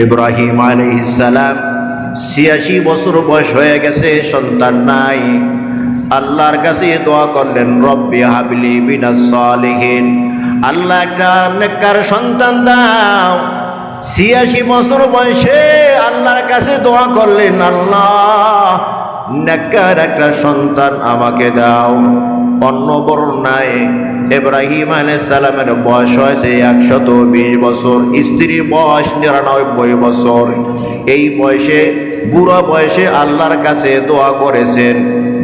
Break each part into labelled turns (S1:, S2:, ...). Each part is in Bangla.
S1: ইব্রাহিম আলাইহিসসালাম ছিয়াশি বছর বয়স হয়ে গেছে, সন্তান নাই। আল্লাহর কাছে দোয়া করলেন, রব্বি হাবলি বিনাস সালিহিন। আল্লাহ একটা নেককার সন্তান দাও। ছিয়াশি বছর বয়সে আল্লাহর কাছে দোয়া করলেন, আল্লাহ, নেককার একটা সন্তান আমাকে দাও। অন্য বর্ণায় ইব্রাহিম সালামের বয়স হয়েছে একশত বিশ বছর। স্ত্রীর বয়স নিরানব্বই বছর। এই বয়সে, বুড়া বয়সে আল্লাহর কাছে দোয়া করেছেন।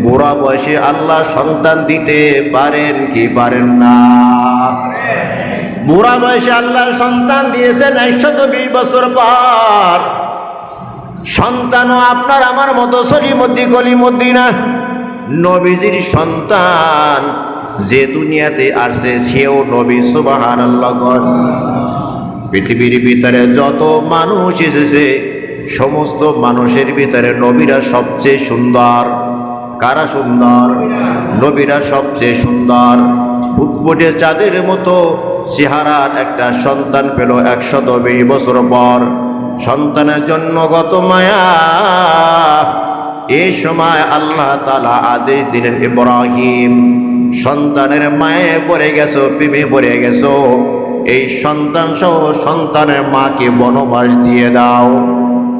S1: বুড়া বয়সে আল্লাহ সন্তান দিতে পারেন কি পারেন না? বুড়া বয়সে আল্লাহর সন্তান দিয়েছেন একশত বিশ বছর পর। সন্তানও আপনার আমার মতো সলিমদ্দি কলিমদ্দি না। নবীজির সন্তান যে দুনিয়াতে আসছে সেও নবী সুবাহার সুবাহান পৃথিবীর ভিতরে যত মানুষ এসেছে, সমস্ত মানুষের ভিতরে নবীরা সবচেয়ে সুন্দর। কারা সুন্দর? নবীরা সবচেয়ে সুন্দর। ফুটফুটে চাঁদের মতো চেহারার একটা সন্তান পেল একশত বিশ বছর পর। সন্তানের জন্য গত মায়া। এই সময় আল্লাহ তালা আদেশ দিলেন ইব্রাহিম সন্তানের মায়ে পড়ে গেছো, প্রেমে পড়ে গেছো, এই সন্তান সহ সন্তানের মাকে বনবাস দিয়ে দাও।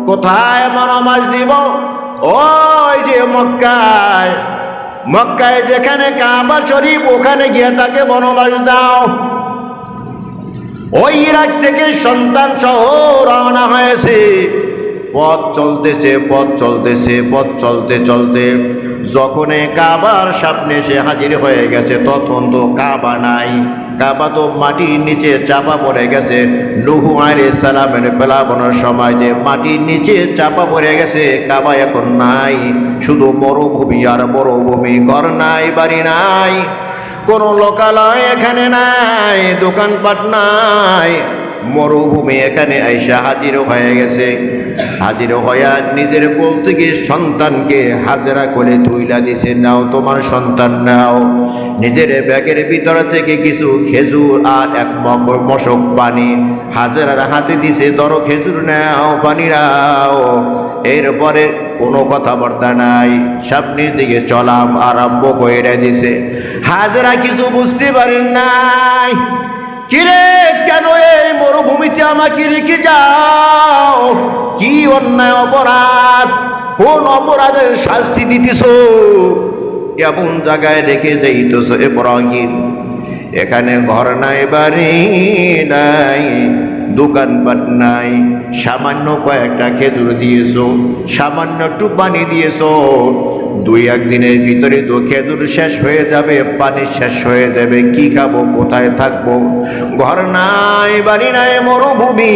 S1: কোথায় বনবাস দিব? ওই যে মক্কায়। মক্কায় যেখানে কাবা শরীফ, ওখানে গিয়ে তাকে বনবাস দাও। ওই ইরাক থেকে সন্তান সহ রওনা হয়েছে। পথ চলতেছে পথ চলতেছে, পথ চলতে চলতে যখন কাবার সামনে সে হাজির হয়ে গেছে, তখন তো কাবা নাই। কাবা তো মাটির নিচে চাপা পড়ে গেছে। নুহু আরে সালামের পেলাবনের সময় যে মাটির নিচে চাপা পড়ে গেছে, কাবা এখন নাই। শুধু মরুভূমি আর মরুভূমি, ঘর নাই, বাড়ি নাই। কোনো লোকালয় এখানে নাই, দোকানপাট নাই। মরুভূমি এখানে আইসা হাজির হয়ে গেছে। হাজির হইয়া নিজের কোল থেকে সন্তানকে হাজরা করে তুইলা দিছে, নাও তোমার সন্তান নাও। নিজের ব্যাগের ভিতর থেকে কিছু খেজুর আর এক মক মশক পানি হাজারার হাতে দিছে, ধরো খেজুর নাও, পানি নাও। এরপরে কোনো কথাবার্তা নাই, সামনের দিকে চলাম, আরম্ভ করে দিছে, হাজারা কিছু বুঝতে পারেন নাই। কিরে, কেন এই মরুভূমিতে আমাকে রেখে যাও? কি অন্যায় অপরাধ? কোন অপরাধের শাস্তি দিতেছ? এমন জায়গায় রেখে যাইতেছ ইব্রাহিম এখানে ঘর নাই, বাড়ি নাই। দোকানপাট নাই, সামান্য কয়েকটা খেজুর দিয়েছ, সামান্য একটু পানি দিয়েছ। দুই একদিনের ভিতরে তো খেজুর শেষ হয়ে যাবে, পানি শেষ হয়ে যাবে, কি খাব, কোথায় থাকব? ঘর নাই, বাড়ি নাই, মরুভূমি,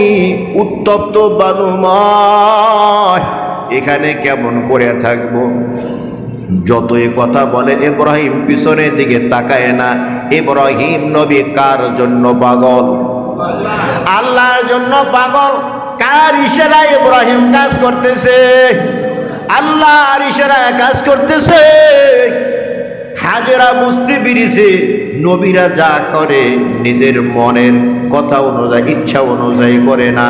S1: উত্তপ্ত বালুময়। এখানে কেমন করে থাকব? যতই কথা বলে, ইব্রাহিম পিছনের দিকে তাকায় না। ইব্রাহিম নবী কার জন্য পাগল? আল্লাহর জন্য পাগল। কার ইশারায় ইব্রাহিম কাজ করতেছে? আল্লাহর ইশারায় কাজ করতেছে। হাজেরা বুঝতে পেরেছে, নবীরা যা করে নিজের মনের কথা অনুযায়ী, ইচ্ছা অনুযায়ী করে না।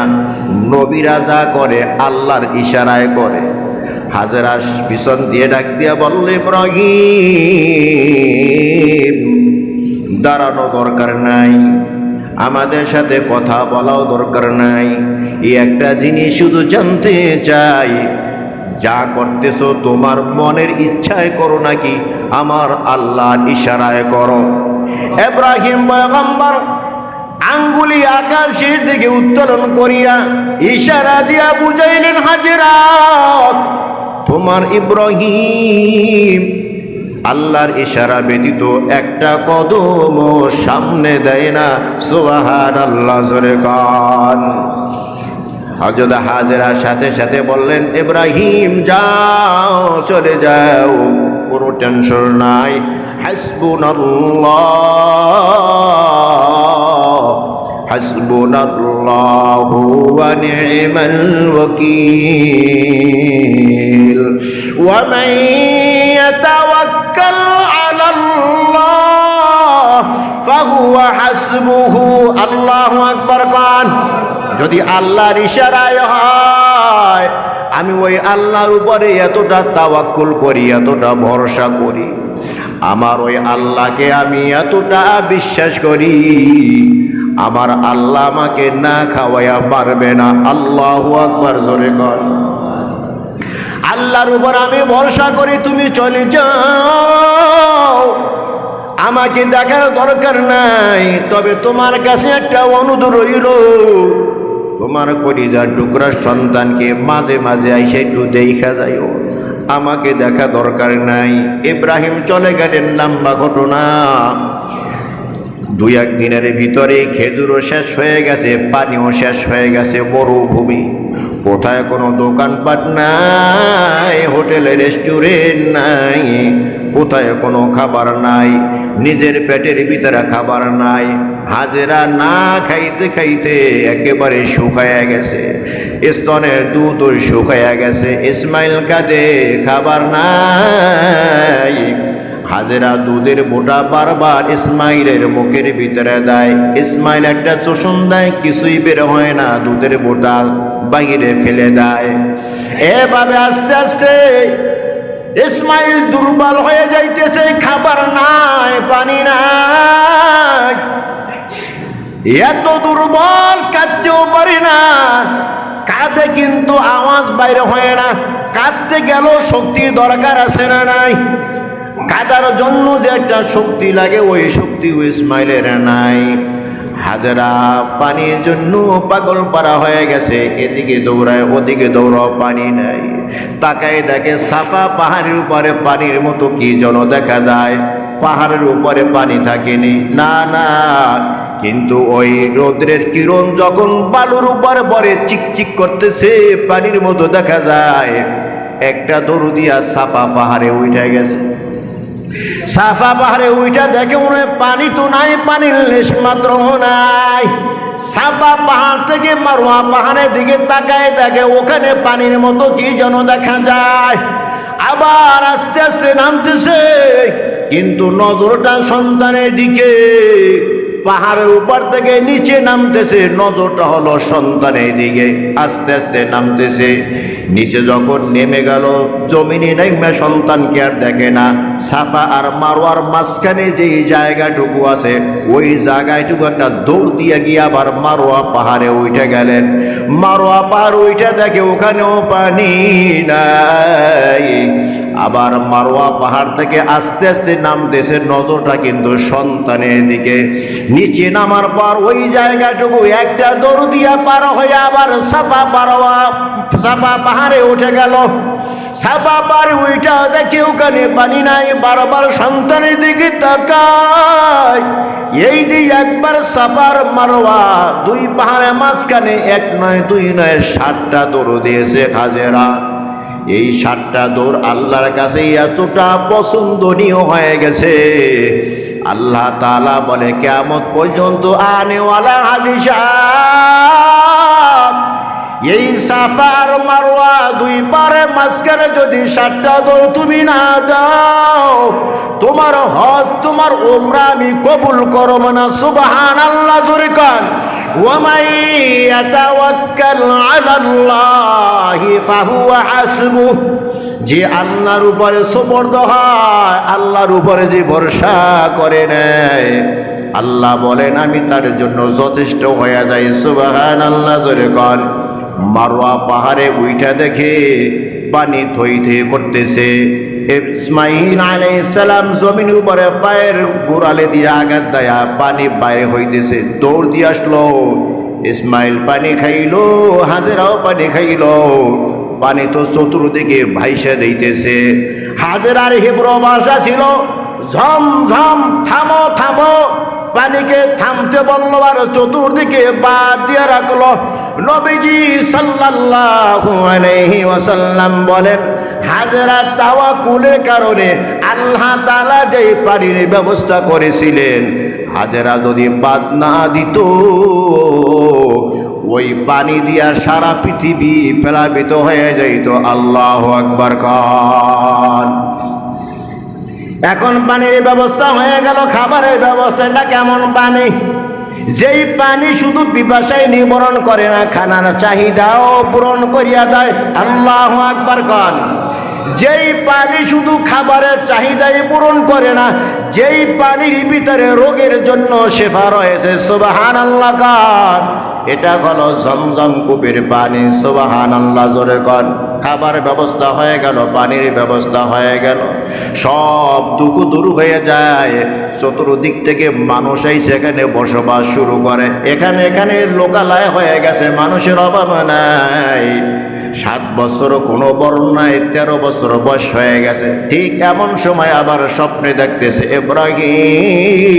S1: নবীরা যা করে, আল্লাহর ইশারায় করে। হাজেরা পিছন দিয়ে ডাক দিয়া বললে, ইব্রাহিম, দাঁড়ানো দরকার নাই। আমাদের সাথে কথা বলাও দরকার নাই। এই একটা জিনিস শুধু জানতে চাই। যা করতেছো তোমার মনের ইচ্ছায় করো নাকি? আমার আল্লাহ ইশারায় করো। এব্রাহিম পয়গম্বর আঙ্গুলি আকাশের দিকে উত্তোলন করিয়া ইশারা দিয়া বুঝাইলেন হাজিরা তোমার ইব্রাহিম আল্লাহর ইশারা ব্যতীত একটা কদম সামনে দেয় না। সোহার আল্লাহ জোরে গান হজরত হাজরা সাথে সাথে বললেন, ইব্রাহিম, যাও, চলে যাও। কোনো টেনশন নাই। হাসবুন হাসবুন ওয়া নি'মাল আল্লাহ যদি আল্লাহর ইশারায় হয়, আমি ওই আল্লাহর উপরে এতটা তাওয়াক্কুল করি, এতটা ভরসা করি, আমার ওই আল্লাহকে আমি এতটা বিশ্বাস করি, আমার আল্লাহ আমাকে না খাওয়াইয়া পারবে না। আল্লাহ আকবার জোরে কর আল্লাহর উপর আমি ভরসা করি, তুমি চলে যাও। আমাকে দেখার দরকার নাই, তবে তোমার কাছে একটা অনুরোধ রইল। তোমার কলিজার টুকরার সন্তানকে মাঝে মাঝে আইসে একটু দেখা যাইও। আমাকে দেখা দরকার নাই। ইব্রাহিম চলে গেলেন লম্বা ঘটনা। দুই এক দিনের ভিতরে খেজুরও শেষ হয়ে গেছে, পানিও শেষ হয়ে গেছে মরুভূমি। কোথায় কোনো দোকানপাট নাই হোটেলে রেস্টুরেন্ট নাই, কোথায় কোনো খাবার নাই। নিজের পেটের ভিতরে খাবার নাই, হাজেরা না খাইতে খাইতে একেবারে শুকায়া গেছে। স্তনের দুধ শুকায়া গেছে, ইসমাইল কাঁদে, খাবার নাই। হাজেরা দুধের বোটা বারবার ইসমাইলের মুখের ভিতরে দেয়। ইসমাইল একটা চোষণ দেয়, কিছুই বের হয় না, দুধের বোটা বাইরে ফেলে দেয়। এভাবে আস্তে আস্তে ইসমাইল দুর্বল হয়ে যাইতেছে, খাবার নাই, পানি নাই। এত দুর্বল কাঁদতেও পারি না। কাঁদে কিন্তু আওয়াজ বাইরে হয় না। কাঁদতে গেল শক্তির দরকার আছে না নাই। কাদার জন্য যে একটা শক্তি লাগে, ওই শক্তি ইসমাইলের নাই। হাজারা পানির জন্য পাগল পারা হয়ে গেছে। এদিকে দৌড়ায়, ওদিকে দৌড়াও, পানি নাই। তাকায় দেখে সাফা পাহাড়ের উপরে পানির মতো কি যেন দেখা যায়। পাহাড়ের উপরে পানি থাকেনি। না না। কিন্তু ওই রৌদ্রের কিরণ যখন বালুর উপরে পরে চিকচিক করতেছে, পানির মতো দেখা যায়। একটা দরু দিয়া সাফা পাহাড়ে উঠে গেছে। সাফা পাহাড়ে উইটা দেখে মনে পানি তো নাই, পানির লেশ মাত্র নাই। সাফা পাহাড় থেকে মারোয়া পাহাড়ের দিকে তাকায় দেখে ওখানে পানির মতো কি যেন দেখা যায়। আবার আস্তে আস্তে নামতেছে, কিন্তু নজরটা সন্তানের দিকে। পাহাড়ের উপর থেকে নিচে নামতেছে, নজরটা হলো সন্তানের দিকে। আস্তে আস্তে নামতেছে। নিচে যখন নেমে গেল, জমিনে নেমে সন্তানকে আর দেখে না। সাফা আর মারোয়ার মাঝখানে যেই জায়গাটুকু আছে, ওই জায়গাটুকু একটা দৌড় দিয়ে গিয়ে আবার মারোয়া পাহাড়ে উঠে গেলেন। মারোয়া পাহাড় উঠে দেখে ওখানেও পানি নাই। আবার মারোয়া পাহাড় থেকে আস্তে আস্তে নামতেছে নজরটা কিন্তু সন্তানের দিকে। নিচে নামার পর ওই জায়গাটুকু একটা দৌড় দিয়া পার হয়ে আবার সাফা পারোয়া সাফা পাহাড়ে উঠে গেল। সাফা পাহাড়ে উইটা দেখে ওখানে পানি নাই, বারবার সন্তানের দিকে তাকায়। এই যে একবার সাফার মারোয়া, দুই পাহাড়ে মাঝখানে এক নয়, দুই নয়, সাতটা দৌড় দিয়েছে হাজেরা এই সাতটা দৌড় আল্লাহর কাছে এতটা পছন্দনীয় হয়ে গেছে। আল্লাহ তালা বলে কেমন পর্যন্ত আনেওয়ালা হাজি সাহ এই সাফার মারোয়া দুই পারে মাঝখানে যদি সাতটা দৌ তুমি না দাও, তোমার হজ, তোমার ওমরা আমি কবুল করব না সুবাহান আল্লাহ জোরে কান। ওয়ামাই আলাল্লাহি ফাহুয়া হাসবুহ। যে আল্লাহর উপরে সুপর্দ হয়, আল্লাহর উপরে যে ভরসা করে নেয়। আল্লাহ বলেন, আমি তার জন্য যথেষ্ট হয়ে যাই সুবাহান আল্লাহ জোরে মারোয়া পাহাড়ে উইঠা দেখে পানি থই থই করতেছে ইসমাইল আলাইসালাম জমিন উপরে পায়ের গোড়ালে দিয়ে আঘাত দেয়া পানি বাইরে হইতেছে। দৌড় দিয়ে আসলো। ইসমাইল পানি খাইলো, হাজেরাও পানি খাইলো। পানি তো চতুর্দিকে ভাইসা দিতেছে হাজেরার হিব্র ভাষা ছিল ঝম ঝম থামো থামো। পানিকে থামতে বলল আর চতুর্দিকে বাদ দিয়ে রাখল। নবীজি সাল্লাল্লাহু আলাইহি বলেন, হাজরা তাওয়া কুলের কারণে আল্লাহ তাআলা যে পানির ব্যবস্থা করেছিলেন, হাজরা যদি বাদ না দিত, ওই পানি দিয়া সারা পৃথিবী প্লাবিত হয়ে যাইত। আল্লাহ আকবার খান। এখন পানির ব্যবস্থা হয়ে গেল, খাবারের ব্যবস্থা এটা কেমন পানি? যেই পানি শুধু পিপাসায় নিবরণ করে না, খানার চাহিদাও পূরণ করিয়া দেয়। আল্লাহ আকবার কন। যেই পানি শুধু খাবারের চাহিদাই পূরণ করে না, যেই পানির ভিতরে রোগের জন্য শেফা রয়েছে সুবাহান আল্লাহ কান। এটা হলো জমজম কুপির পানি সুবাহান আল্লাহ জোরে কন। খাবার ব্যবস্থা হয়ে গেল, পানির ব্যবস্থা হয়ে গেল। সব দুঃখ দূর হয়ে যায়। চতুর্দিক থেকে মানুষই সেখানে বসবাস শুরু করে। এখানে এখানে লোকালয় হয়ে গেছে, মানুষের অভাব নাই। সাত বছর কোনো বরণ নাই তেরো বছর বয়স হয়ে গেছে। ঠিক এমন সময় আবার স্বপ্নে দেখতেছে এব্রাহিম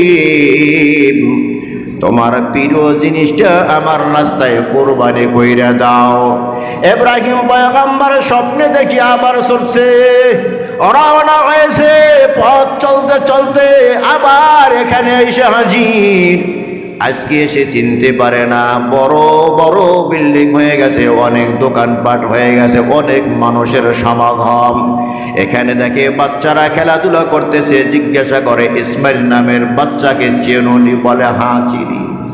S1: তোমার প্রিয় জিনিসটা আমার রাস্তায় কোরবানি কইরা দাও। এব্রাহিম পয়গম্বর স্বপ্নে দেখি আবার সরছে রওনা হয়েছে, পথ চলতে চলতে আবার এখানে এসে হাজির। আজকে এসে চিনতে পারে না। বড় বড় বিল্ডিং হয়ে গেছে, অনেক দোকানপাট হয়ে গেছে, অনেক মানুষের সমাগম। এখানে দেখে বাচ্চারা খেলাধুলা করতেছে, জিজ্ঞাসা করে, ইসমাইল নামের বাচ্চাকে চেনুনি বলে হাঁ চিনি।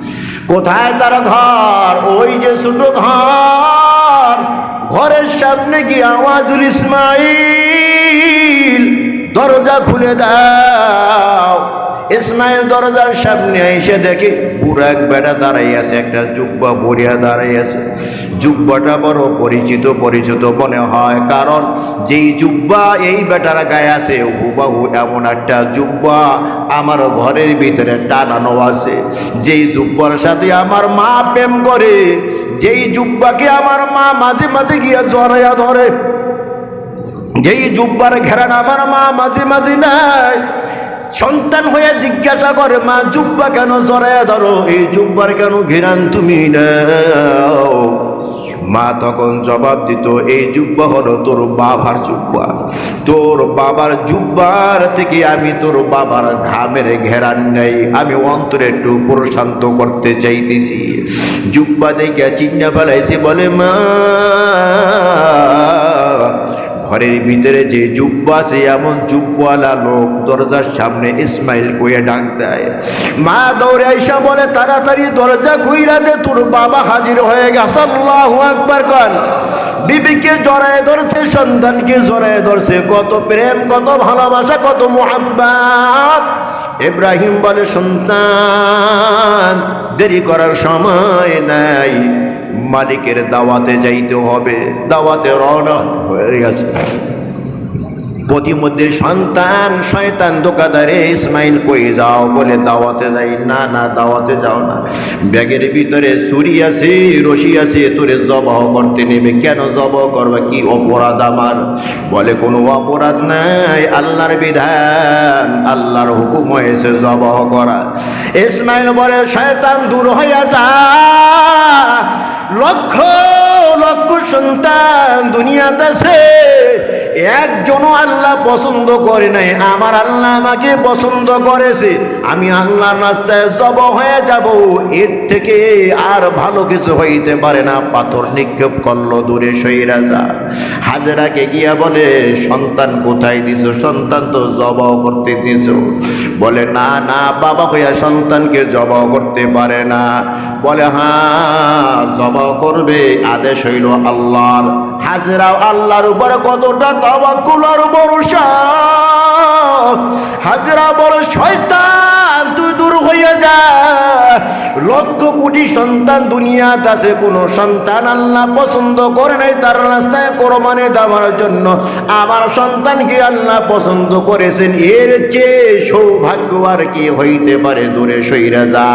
S1: কোথায় তার ঘর? ওই যে ছোট ঘর। ঘরের সামনে কি আওয়াজুল ইসমাইল? দরজা খুলে দাও। ইসমাইল দরজার সামনে এসে দেখে পুরো এক বেটা দাঁড়াই আছে, একটা জুব্বা বড়িয়া দাঁড়াই আছে। জুব্বাটা বড় পরিচিত পরিচিত মনে হয়, কারণ যেই জুব্বা এই বেটার গায়ে আছে, হুবাহু এমন একটা জুব্বা আমার ঘরের ভিতরে টানানো আছে। যেই জুব্বার সাথে আমার মা প্রেম করে, যেই জুব্বাকে আমার মা মাঝে মাঝে গিয়া জড়াইয়া ধরে, যেই জুব্বার ঘেরান আমার মা মাঝে মাঝে নাই সন্তান হয়ে জিজ্ঞাসা করে, মা, জুব্বা কেন জড়াইয়া ধরো? এই জুব্বার কেন ঘেরান তুমি নাও? মা তখন জবাব দিত, এই জুব্বা হলো তোর বাবার জুব্বা। তোর বাবার জুব্বার থেকে আমি তোর বাবার ঘামের ঘেরান নেই। আমি অন্তরে একটু প্রশান্ত করতে চাইতেছি। জুব্বা দেখে চিন্না ফেলাইছে বলে, মা ঘরের ভিতরে যে জুব্বা আছে এমন জুব্বালা লোক দরজার সামনে ইসমাইল কইয়া ডাক দেয়, মা দৌড়ে আইসা বলে, তাড়াতাড়ি দরজা খুইরা দে, তোর বাবা হাজির হয়ে গেছে, আল্লাহু আকবার কন বিবিকে জড়ায় ধরছে, সন্তানকে জড়ায় ধরছে, কত প্রেম, কত ভালোবাসা, কত মোহাব্বাত। ইব্রাহিম বলে, সন্তান, দেরি করার সময় নাই মালিকের দাওয়াতে যাইতে হবে। দাওয়াতে রওনা হয়ে গেছে। প্রতিমধ্যে সন্তান, শয়তান দোকাদারে ইসমাইল, কই যাও? বলে, দাওয়াতে যাই। না না, দাওয়াতে যাও না। ব্যাগের ভিতরে ছুরি আছে, রশি আছে, তোরে জবাহ করতে নেবে। কেন জবাহ করবে? কি অপরাধ আমার? বলে, কোনো অপরাধ নাই, আল্লাহর বিধান, আল্লাহর হুকুম হয়েছে জবাহ করা। ইসমাইল বলে, শয়তান দূর হইয়া যা লক্ষ লক্ষ সন্তান দুনিয়াতে আছে। একজনও আল্লাহ পছন্দ করে নাই। আমার আল্লাহ আমাকে পছন্দ করেছে। আমি আল্লাহ নাস্তায় জব হয়ে যাব। এর থেকে আর ভালো কিছু হইতে পারে না। পাথর নিক্ষেপ করল দূরে সইরা যা। হাজেরাকে গিয়া বলে, সন্তান কোথায় দিছ? সন্তান তো জব করতে দিছ। বলে, না না, বাবা হইয়া সন্তানকে জব করতে পারে না। বলে হ্যাঁ জব করবে, আদেশ হইল আল্লাহর। হাজরাও আল্লাহর উপরে কতটা তবা কুলার ভরসা? হাজরা বড় শয়তান, তুই দূর হইয়া যা। লক্ষ কোটি সন্তান দুনিয়াতে আছে কোনো সন্তান আল্লাহ পছন্দ করে নাই, তার রাস্তায় কোরবানি দেওয়ার জন্য। আমার সন্তানকে আল্লাহ পছন্দ করেছেন, এর চেয়ে সৌভাগ্য আর কি হইতে পারে দূরে সইরা যা।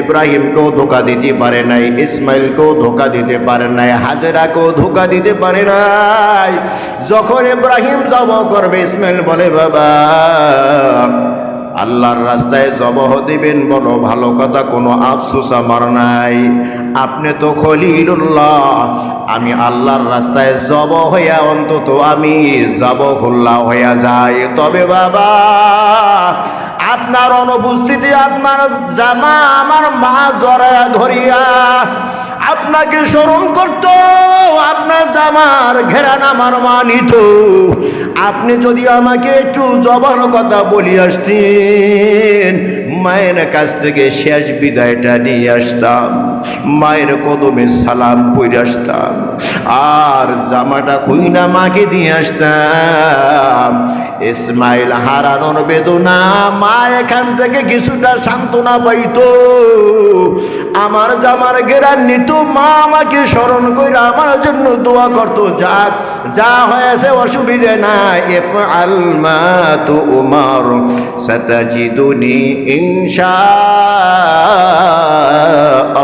S1: ইব্রাহিমকেও ধোকা দিতে পারে নাই, ইসমাইলকেও ধোকা দিতে পারে নাই, হাজেরাকেও ধোকা দিতে পারে নাই। যখন ইব্রাহিম যাব করবে, ইসমাইল বলে, বাবা আল্লাহর রাস্তায় জবহ দিবেন, বলো, ভালো কথা, কোনো আফসোস আমার নাই। আপনি তো খলিলুল্লাহ, আমি আল্লাহর রাস্তায় জব হইয়া অন্তত আমি জব খুল্লা হইয়া যাই। তবে বাবা আপনার অনুপস্থিতি, আপনার জামা আমার মা জরা ধরিয়া আপনাকে স্মরণ করত, আপনার জামার ঘেরান আমার মা নিত। আপনি যদি আমাকে একটু জবান কথা বলি আসতেন, মায়ের কাছ থেকে শেষ বিদায়টা নিয়ে আসতাম। মায়ের কদমে সালাম করে আসতাম। আর জামাটা খুইনা মাকে দিয়ে আসতাম। ইসমাইল হারানোর বেদনা মা এখান থেকে কিছুটা সান্ত্বনা পাইতো। আমার জামার গেরান নিত মা আমাকে স্মরণ করে আমার জন্য দোয়া করতো যাক যা হয়েছে অসুবিধে নাই এফ আলমা তো উমার সতাজিদুনি ইনশা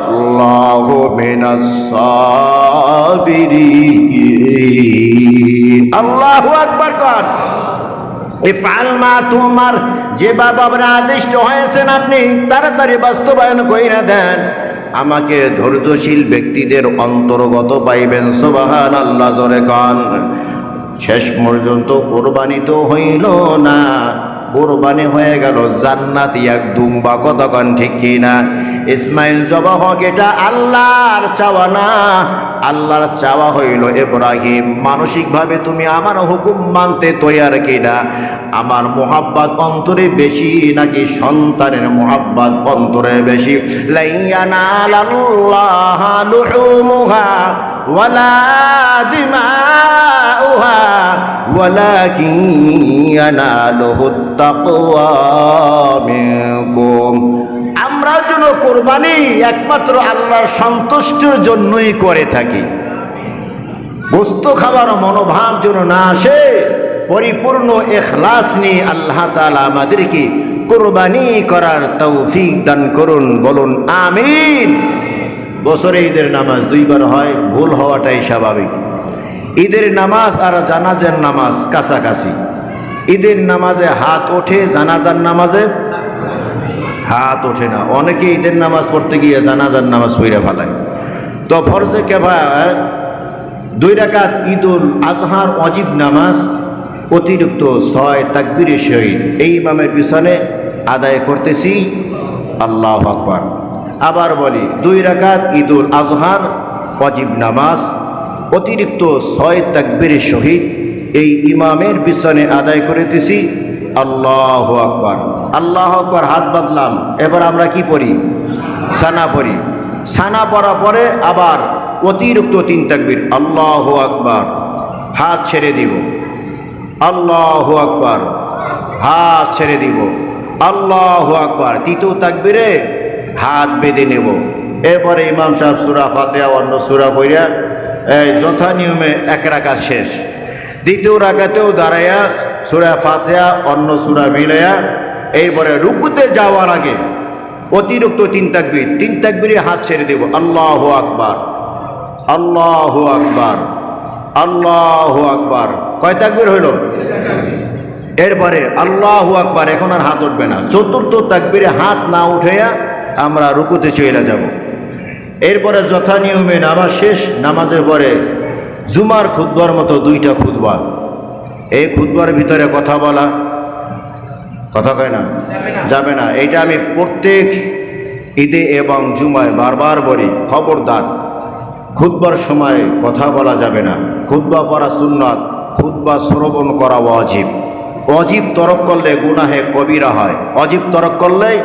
S1: আল্লাহ মিনাস সাবিরিন। আল্লাহু আকবার কর। মা তোমার যে বাবারা আদিষ্ট হয়েছেন আপনি, তাড়াতাড়ি বাস্তবায়ন কইরা দেন। আমাকে ধৈর্যশীল ব্যক্তিদের অন্তর্গত পাইবেন সোবাহান আল্লাহ জরে কান। শেষ পর্যন্ত কোরবানি তো হইল না। কোরবানি হয়ে গেল, জান্নাতি এক দুম্বা কতক্ষণ ঠিক কিনা? ইসমাইল জবাহ এটা আল্লাহর চাওয়া না। আল্লাহর চাওয়া হইল, ইব্রাহিম, মানসিকভাবে তুমি আমার হুকুম মানতে তৈয়ার কিনা? আমার মোহাব্বত অন্তরে বেশি নাকি সন্তানের মোহাব্বত অন্তরে বেশি? তাকওয়া মিনকুম। আমরার জন্য কোরবানি একমাত্র আল্লাহর সন্তুষ্টির জন্যই করে থাকি। গোস্ত খাবার মনোভাব যেন না আসে, পরিপূর্ণ এখলাস নিয়ে আল্লাহ তালা আমাদেরকে কোরবানি করার তৌফিক দান করুন, বলুন আমিন। বছরে ঈদের নামাজ দুইবার হয়, ভুল হওয়াটাই স্বাভাবিক। ঈদের নামাজ আর জানাজার নামাজ কাছাকাছি। ঈদের নামাজে হাত ওঠে, জানাজার নামাজে হাত ওঠে না। অনেকে ঈদের নামাজ পড়তে গিয়ে জানাজার নামাজ পড়ে ফেলায়। তো ফরজে কেভা দুই রাকাত ঈদুল আজহার অজিব নামাজ, অতিরিক্ত ছয় তাকবিরের সহিত এই ইমামের পিছনে আদায় করতেছি। আল্লাহ আকবর। আবার বলি, দুই রাকাত ঈদুল আজহার অজিব নামাজ, অতিরিক্ত ছয় তাকবিরের সহিত এই ইমামের পিছনে আদায় করিতেছি। আল্লাহ আকবর। আল্লাহ আকবর, হাত বাঁধলাম। এবার আমরা কি পড়ি? সানা পড়ি। সানা পড়া পরে আবার অতিরিক্ত তিন তাকবির, আল্লাহ আকবর, হাত ছেড়ে দিব। আল্লাহ আকবর, হাত ছেড়ে দিব। আল্লাহ আকবর, তৃতীয় তাকবিরে হাত বেঁধে নেব। এরপরে ইমাম সাহেব সুরা ফাতেহা, অন্য সুরা বইরা এই যথা নিয়মে এক রাখা শেষ। দ্বিতীয় রাখাতেও দাঁড়াইয়া সুরা ফাতেহা, অন্য সুরা মিলাইয়া এরপরে রুকুতে যাওয়ার আগে অতিরিক্ত তিন তাকবির, তিন তাকবিরে হাত ছেড়ে দেব, আল্লাহ আকবার আল্লাহ আকবার আল্লাহ আকবার। কয় তাকবির হইল? এরপরে আল্লাহ আকবার, এখন আর হাত উঠবে না। চতুর্থ তাকবিরে হাত না উঠেয়া আমরা রুকুতে চলে যাব। এরপরে যথা নিয়মে নামাজ শেষ, নামাজের পরে জুমার খুদবার মতো দুইটা খুদবা এই খুদবার ভিতরে কথা বলা কথা কয় না? যাবে না। এইটা আমি প্রত্যেক ঈদে এবং জুমায় বারবার বলি, খবরদার। খুদবার সময় কথা বলা যাবে না। খুদবা পড়া সুন্নত খুদবা শ্রবণ করা অজীব অজীব তরক করলে গুনাহে কবিরা হয়। অজীব তরক করলে